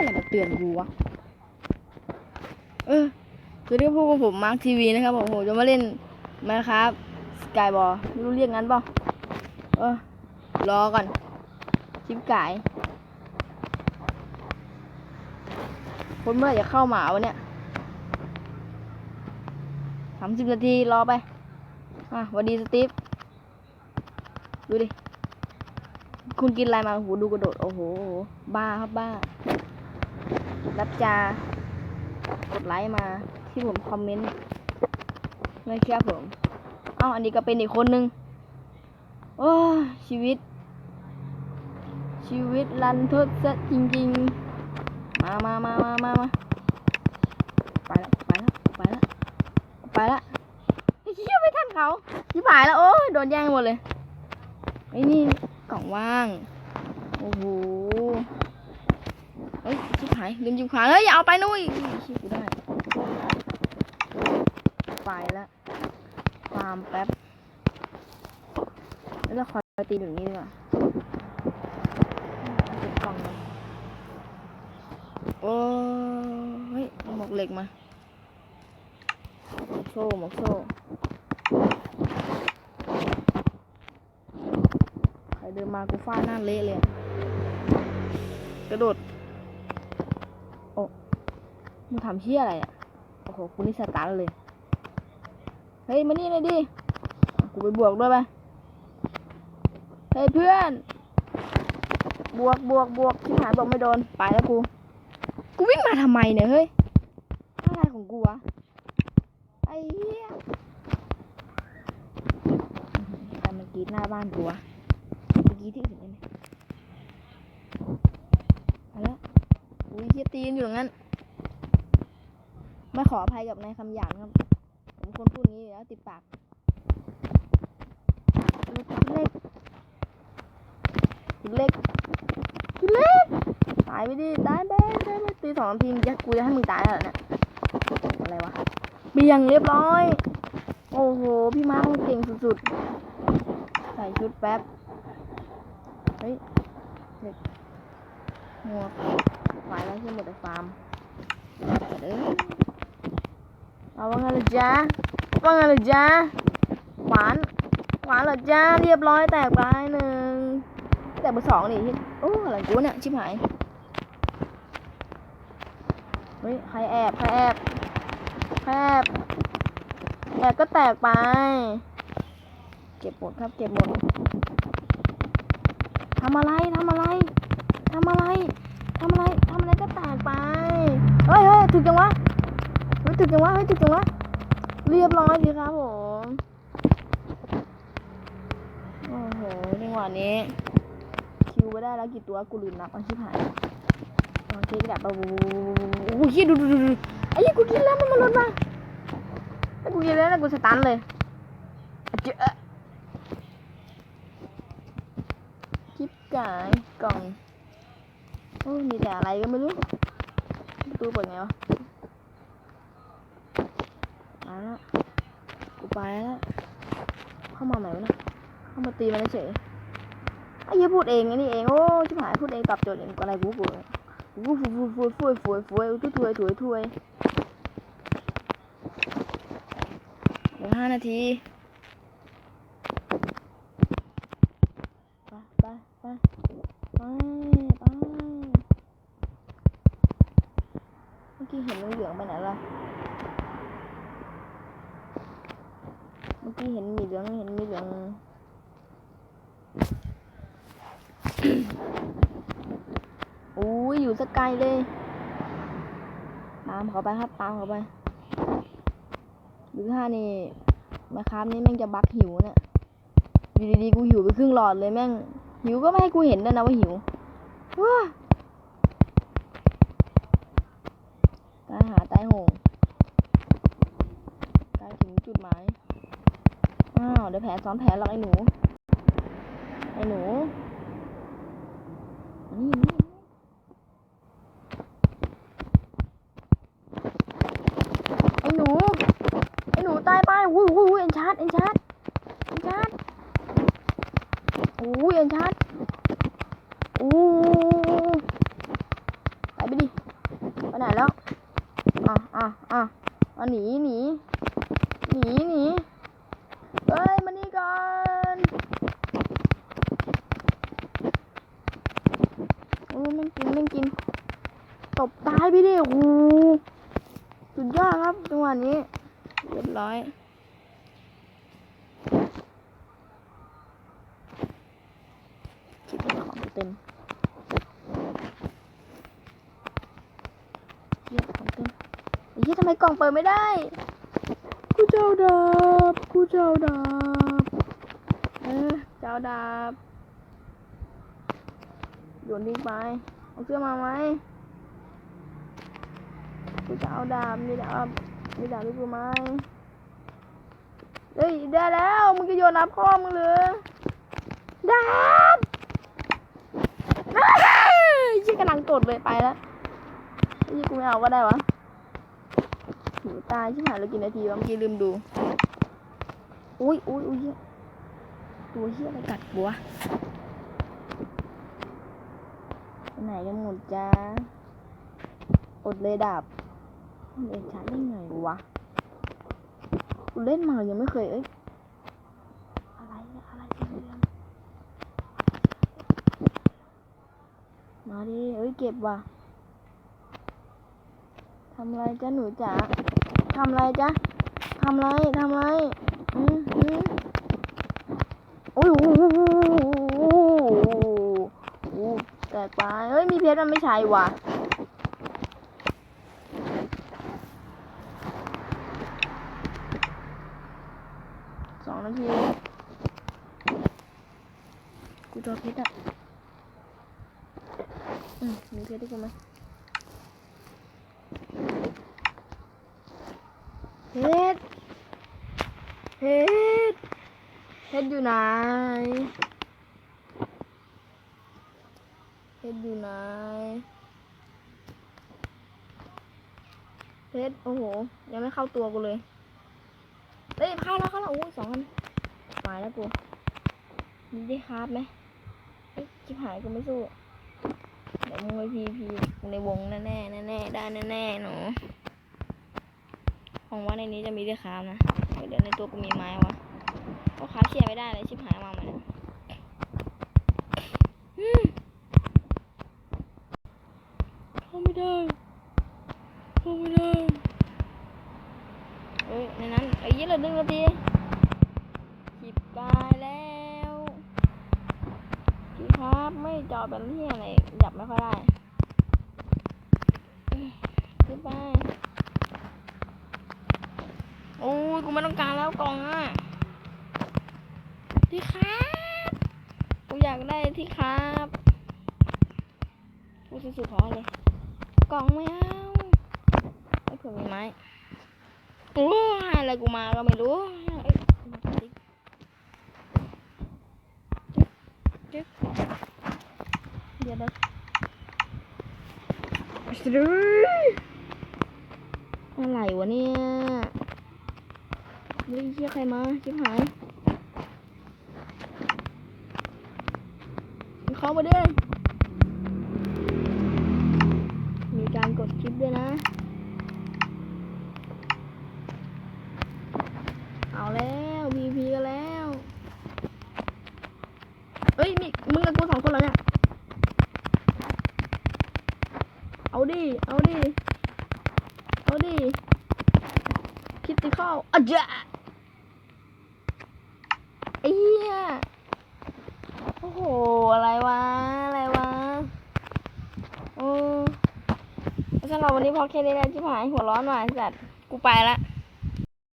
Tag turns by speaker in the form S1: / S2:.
S1: อะไรมาเตือนกูวะ เออคือที่พูดกับผมมาร์คทีวีนะครับผมผมจะมาเล่นมาครับสกายบอลรู้เรียกงั้นป่าเออ รอก่อน ชิปไก่คนเมื่อไหร่จะเข้ามาวะเนี่ยสามสิบนาทีรอไป อะวัสดีสตีฟ ดูดิ คุณกินอะไรมาโอ้โหดูกระโดด โอ้โห บ้าครับบ้า รับจา กดไลค์มาที่ผมคอมเมนต์ไม่เชื่อผมเอ้าอันนี้ก็เป็นอีกคนนึงโอ้ชีวิต ชีวิตรันทดซะจริง ๆ มามามามามามาไปแล้วไปแล้วไปแล้วไปแล้วไอ้เหี้ยไม่ทันเขาชิบหายแล้วโอ้ยโดนแย่งหมดเลยไอ้นี่กล่องว่าง โอ้โห ฮ้ยชิบหายลืมจิบขวาเฮ้ยอย่าเอาไปนุ้ยชิบกูได้ไปแล้วฟาร์มแป๊บแล้วเราคอยตีหนึ่งนี้ดีกว่าเก็บกล่องโอ้เฮ้ยหมวกเหล็กมาหมกโซ่หมวกโซ่ใครเดินมากูฟาดหน้าเละเลยกระโดด มึงทำเชี่ยอะไรอะ โอ้โห กูนี่สตาร์ทเลย เฮ้ย มานี่เลยดิ กูไปบวกด้วยไป เฮ้ยเพื่อน บวกบวกบวกที่หายบอกไม่โดน ไปแล้วกู กูวิ่งมาทำไมเนี่ยเฮ้ยอะไรของกูวะ ไอ้เหี้ยแต่มันกรีดหน้าบ้านกูวะกี้ที่อื่นได้ไหมไปแล้วอุ้ยเหี้ยตีนอยู่งั้น ไม่ขออภัยกับนายคำหยาบครับ ผมคนพูดงี้แล้วติดปากเล็กจุดเล็กเล็กตายไปดิตายไปตายไปตีสองทีมจะกูจะให้มึงตายแล้วเหรอเนี่ยอะไรวะเบี่ยงเรียบร้อย โอ้โห พี่มาร์คเก่งสุดๆ ใส่ชุดแป๊บ เฮ้ยเด็กหัวกไปแล้วที่หมดในฟาร์มเด้อ เอาว่าไงล่ะจ๊ะว่าไงล่ะจ๊ะหวานหวานเหรอจ้าเรียบร้อยแตกไปหนึ่งแต่เบอร์สองนี่โอ้อะไรกูเนี่ยชิบหายเฮ้ยใครแอบใครแอบแอบแอบก็แตกไป เก็บหมดครับเก็บหมดทำอะไรทำอะไรทำอะไรทำอะไรทำอะไรก็แตกไป เฮ้ยเฮ้ยถึกจังวะ ฮ้ยถึกจังวะเฮ้ยถึกจังวะเรียบร้อยดีครับผมโอ้โหจังหวะนี้ คิวไปได้แล้วกี่ตัวกูลืมนับอันชิบหายโอเคแบบโอ้โหโอ้โหดูดูดูดูไอ้เหี้ยกูกินแล้วมันมาลดมาถ้ากูกินแล้วนะกูสตันเลยอะเจ๊ะคลิปกายกล่องโอ้มีแต่อะไรก็ไม่รู้ประตูเปิดไงวะ มาแล้วกูไปแล้วเข้ามาใหม่วะนะเข้ามาตีมันเฉยไอ้เหี้ยพูดเองไอ้นี่เองโอ้ชิบหายพูดเองตอบโจทย์เองก็อะไรกูกูกูฟูฟูฟูฟูฟูฟูฟูถวยถวยถวยเหลือห้านาทีไปไปไปไปเมื่อกี้เห็นเหลืองไปไหนล่ะ มื่อกี้เห็นมีเหลืองเห็นมีเหลืองอุ้ยอยู่สกไกลเลย ตามเขาไปครับตามเขาไปหรือถ้านี่มาครับนี่แม่งจะบักหิวเนี่ยอยู่ดีๆกูหิวไปครึ่งหลอดเลยแม่ง หิวก็ไม่ให้กูเห็นด้วยนะว่าหิวว้าตายหาตายโหงใกล้ถึงจุดหมาย อ้าวเดี๋ยวแผลซ้อนแผลหรอกไอ้หนู ไอ้หนูนี่นี่ไอ้หนู ไอ้หนูตายไปอุ้ยอุ้ยอุ้ยเอ็นชาร์ดเอ็นชาร์ดเอ็นชาร์ดอุ้ยเอ็นชาร์ดอู้ไปไปดิขนาดแล้ว อะอะอะหนีหนีหนีหนีเฮ้ยมานี่ก่อนโอ้ย แม่งกินกิน ตบตายไปดิโอ้โหสุดยอดครับจังหวะนี้เรียบร้อยคิดว่าของเต็มเฮียของเต็มไอ้เฮียทำไมกล่องเปิดไม่ได้กูเจ้าดาบกูเจ้าดาบเออเจ้าดาบโยนทิ้งไป เอาเสื้อมาไหมกูจะเอาดาบมีดาบมีดาบให้กูไหมเฮ้ยได้แล้วมึงจะโยนดาบพ่อมึงเหรือดาบยี่กำลังกดเลยไปแล้วยี่กูไม่เอาก็ได้วะหูตายชิบหายแล้วกี่นาทีวะเมื่อกี้ลืมดู อุ้ยอุ้ยอุ้ยตัวเฮียอะไรกัดบัว ไหนกันหมดจ้าอดเลยดาบเล่นช้าได้ไงวะกูเล่นมายังไม่เคยเอ้ยอะไรอะไรเนี่ยมาดิเอ้ยเก็บว่ะทำไรจ้ะหนูจ๋าทำไรจ๊ะทำไรทำไรอืมอืม ไปเฮ้ยมีเพชรมันไม่ใช่ว่ะสองนาทีกูเจอเพชรอะอืมมีเพชรที่กูไหมเพชรเพชรเพชรอยู่ไหนเพ ชรอยู่ไหนเพชรโอ้โห ยังไม่เข้าตัวกูเลย เฮ้ยเข้าแล้วเข้าแล้วโอ้ยสองอันหายแล้วกูมีได้คราบไหมเอ้ชิบหายกูไม่สู้เดี๋ยวมึงไปพีพีในวงแน่แน่แน่แน่ได้แน่แน่หนูหวังว่าในนี้จะมีเรื่องค้ามนะเดี๋ยวในตัวกูมีไม้วะก็ค้าเชียร์ไม่ได้เลยชิบหายมาใหม่เนี่ยอืมเข้าไม่ได้เข้าไม่ได้เฮ้ยในนั้นไอ้ยี่เหนึ่งนาทีสิบกายแล้วพี่ครับไม่จอเป็นที่อะไรหยับไม่ค่อยได้ขึ้นไปโอ้ยกูไม่ต้องการแล้วกล่องอะที่ครับกูอยากได้ที่ครับกูสุดๆพอเลยกล่องไม่เอาไม่เผื่อมีไม้ โอ้อะไรกูมาก็ไม่รู้เอ้ยมาติ๊กจึ๊กจึ๊กเดี๋ยวเดี๋ยวอะไรวะเนี่ยเฮ้ยเชี่ยใครมาชิบหายเข้ามาด้วยมีการกดคลิปด้วยนะ เอาแล้วพีพีกันแล้ว เอ้ยนี่มึงกับกูสองคนเหรอเนี่ย เอาดิ เอาดิ เอาดิคิดติเข้าอะจ้ะไอ้เหี้ยโอ้โห อะไรวะ อะไรวะ โอ้ฉันเราวันนี้พอแค่นี้แล้วจิ๋หายหัวร้อนว่ะไอ้สัตว์ กูไปละ